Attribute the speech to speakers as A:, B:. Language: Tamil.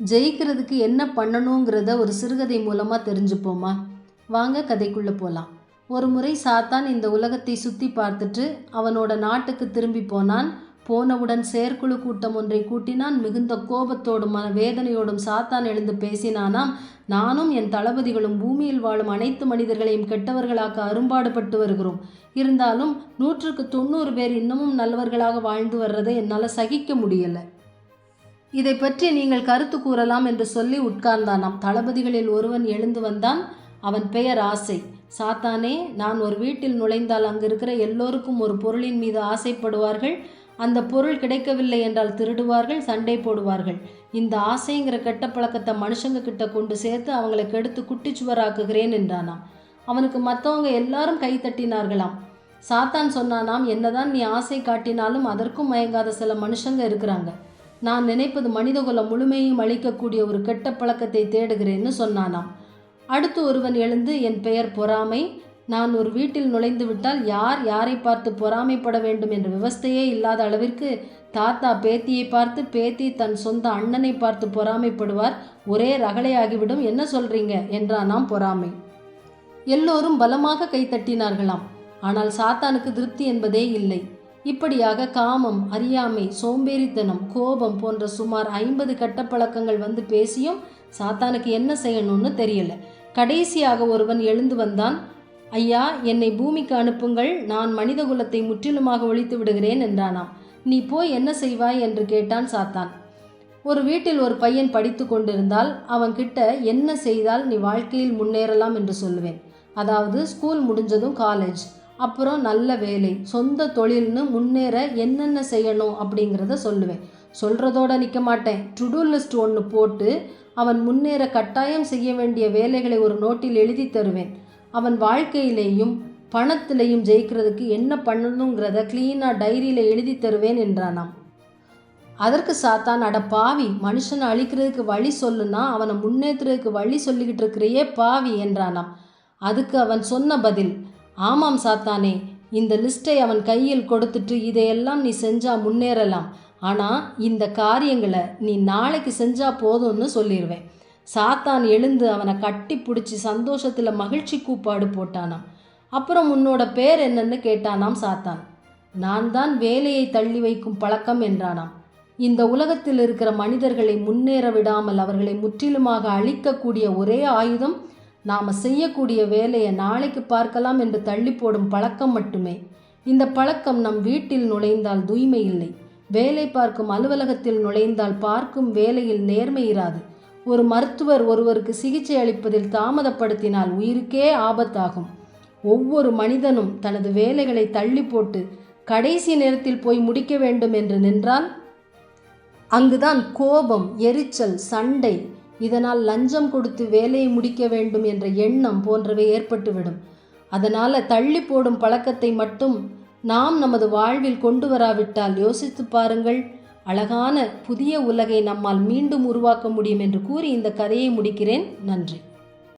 A: ஜெயிக்கிறதுக்கு என்ன பண்ணணுங்கிறத ஒரு சிறுகதை மூலமாக தெரிஞ்சுப்போமா? வாங்க கதைக்குள்ளே போகலாம் ஒரு முறை சாத்தான் இந்த உலகத்தை சுற்றி பார்த்துட்டு அவனோட நாட்டுக்கு திரும்பி போனான். போனவுடன் செயற்குழு கூட்டம் ஒன்றை கூட்டினான். மிகுந்த கோபத்தோடும் மன வேதனையோடும் சாத்தான் எழுந்து பேசினானாம். நானும் என் தளபதிகளும் பூமியில் வாழும் அனைத்து மனிதர்களையும் கெட்டவர்களாக்க அரும்பாடுபட்டு வருகிறோம். இருந்தாலும் நூற்றுக்கு தொண்ணூறு பேர் இன்னமும் நல்லவர்களாக வாழ்ந்து வர்றதை என்னால் சகிக்க முடியலை. இதை பற்றி நீங்கள் கருத்து கூறலாம் என்று சொல்லி உட்கார்ந்தானாம் தளபதிகளில் ஒருவன் எழுந்து வந்தான். அவன் பெயர் ஆசை. சாத்தானே நான் ஒரு வீட்டில் நுழைந்தால் அங்கிருக்கிற எல்லோருக்கும் ஒரு பொருளின் மீது ஆசைப்படுவார்கள். அந்த பொருள் கிடைக்கவில்லை என்றால் திருடுவார்கள் சண்டை போடுவார்கள். இந்த ஆசைங்கிற கெட்ட பழக்கத்தை மனுஷங்க கிட்ட கொண்டு சேர்த்து அவங்களை கெடுத்து குட்டிச்சுவராக்குகிறேன் என்றானாம். அவனுக்கு மற்றவங்க எல்லாரும் கை தட்டினார்களாம். சாத்தான் சொன்னானாம் என்னதான் நீ ஆசை காட்டினாலும் அதற்கும் மயங்காத சில மனுஷங்க இருக்கிறாங்க. நான் நினைப்பது மனிதகுலம் முழுமையும் அளிக்கக்கூடிய ஒரு கெட்ட பழக்கத்தை தேடுகிறேன்னு சொன்னானாம். அடுத்து ஒருவன் எழுந்து என் பெயர் பொறாமை. நான் ஒரு வீட்டில் நுழைந்து விட்டால் யார் யாரை பார்த்து பொறாமைப்பட வேண்டும் என்ற விவஸ்தையே இல்லாத அளவிற்கு தாத்தா பேத்தியை பார்த்து பேத்தி தன் சொந்த அண்ணனை பார்த்து பொறாமைப்படுவார். ஒரே ரகளையாகிவிடும். என்ன சொல்றீங்க? என்றானாம் பொறாமை. எல்லோரும் பலமாக கைத்தட்டினார்களாம். ஆனால் சாத்தானுக்கு திருப்தி என்பதே இல்லை. இப்படியாக காமம் அறியாமை சோம்பேறித்தனம் கோபம் போன்ற சுமார் ஐம்பது கட்டப்பழக்கங்கள் வந்து பேசியும் சாத்தானுக்கு என்ன செய்யணும்னு தெரியல. கடைசியாக ஒருவன் எழுந்து வந்தான் ஐயா என்னை பூமிக்கு அனுப்புங்கள் நான் மனித குலத்தை முற்றிலுமாக ஒழித்து விடுகிறேன் என்றானாம். நீ போய் என்ன செய்வாய்? என்று கேட்டான் சாத்தான். ஒரு வீட்டில் ஒரு பையன் படித்து கொண்டிருந்தால் அவன்கிட்ட என்ன செய்தால் நீ வாழ்க்கையில் முன்னேறலாம் என்று சொல்லுவேன். அதாவது ஸ்கூல் முடிஞ்சதும் காலேஜ் அப்புறம் நல்ல வேலை. சொந்த தொழில்னு முன்னேற என்னென்ன செய்யணும் அப்படிங்கிறத சொல்லுவேன். சொல்கிறதோட நிற்க மாட்டேன். டுடூ லிஸ்ட் ஒன்று போட்டு அவன் முன்னேற கட்டாயம் செய்ய வேண்டிய வேலைகளை ஒரு நோட்டில் எழுதி தருவேன். அவன் வாழ்க்கையிலேயும் பணத்திலையும் ஜெயிக்கிறதுக்கு என்ன பண்ணணுங்கிறத க்ளீனாக டைரியில் எழுதி தருவேன் என்றானாம். அதற்கு சாத்தான் அட பாவி மனுஷனை அழிக்கிறதுக்கு வழி சொல்லுனா அவனை முன்னேற்றுறதுக்கு வழி சொல்லிக்கிட்டு இருக்கிறையே பாவி என்றானாம். அதுக்கு அவன் சொன்ன பதில் ஆமாம் சாத்தானே இந்த லிஸ்ட்டை அவன் கையில் கொடுத்துட்டு இதையெல்லாம் நீ செஞ்சா முன்னேறலாம். ஆனால் இந்த காரியங்களை நீ நாளைக்கு செஞ்சா போதும்னு சொல்லிடுவேன் சாத்தான் எழுந்து அவனை கட்டி பிடிச்சி சந்தோஷத்தில் மகிழ்ச்சி கூப்பாடு போட்டானாம் அப்புறம் உன்னோட பேர் என்னன்னு கேட்டானாம் சாத்தான். நான் தான் வேலையை தள்ளி வைக்கும் பழக்கம் என்றானாம். இந்த உலகத்தில் இருக்கிற மனிதர்களை முன்னேற விடாமல் அவர்களை முற்றிலுமாக அழிக்கக்கூடிய ஒரே ஆயுதம் நாம் செய்யக்கூடிய வேலையை நாளைக்கு பார்க்கலாம் என்று தள்ளி போடும் பழக்கம் மட்டுமே. இந்த பழக்கம் நம் வீட்டில் நுழைந்தால் தூய்மை இல்லை. வேலை பார்க்கும் அலுவலகத்தில் நுழைந்தால் பார்க்கும் வேலையில் நேர்மை இராது. ஒரு மருத்துவர் ஒருவருக்கு சிகிச்சை அளிப்பதில் தாமதப்படுத்தினால் உயிருக்கே ஆபத்தாகும். ஒவ்வொரு மனிதனும் தனது வேலைகளை தள்ளி போட்டு கடைசி நேரத்தில் போய் முடிக்க வேண்டும் என்று நின்றால் அங்குதான் கோபம் எரிச்சல் சண்டை இதனால் லஞ்சம் கொடுத்து வேலையை முடிக்க வேண்டும் என்ற எண்ணம் போன்றவை ஏற்பட்டுவிடும். அதனால் தள்ளி போடும் பழக்கத்தை மட்டும் நாம் நமது வாழ்வில் கொண்டு வராவிட்டால் யோசித்து பாருங்கள் அழகான புதிய உலகை நம்மால் மீண்டும் உருவாக்க முடியும் என்று கூறி இந்த கதையை முடிக்கிறேன். நன்றி.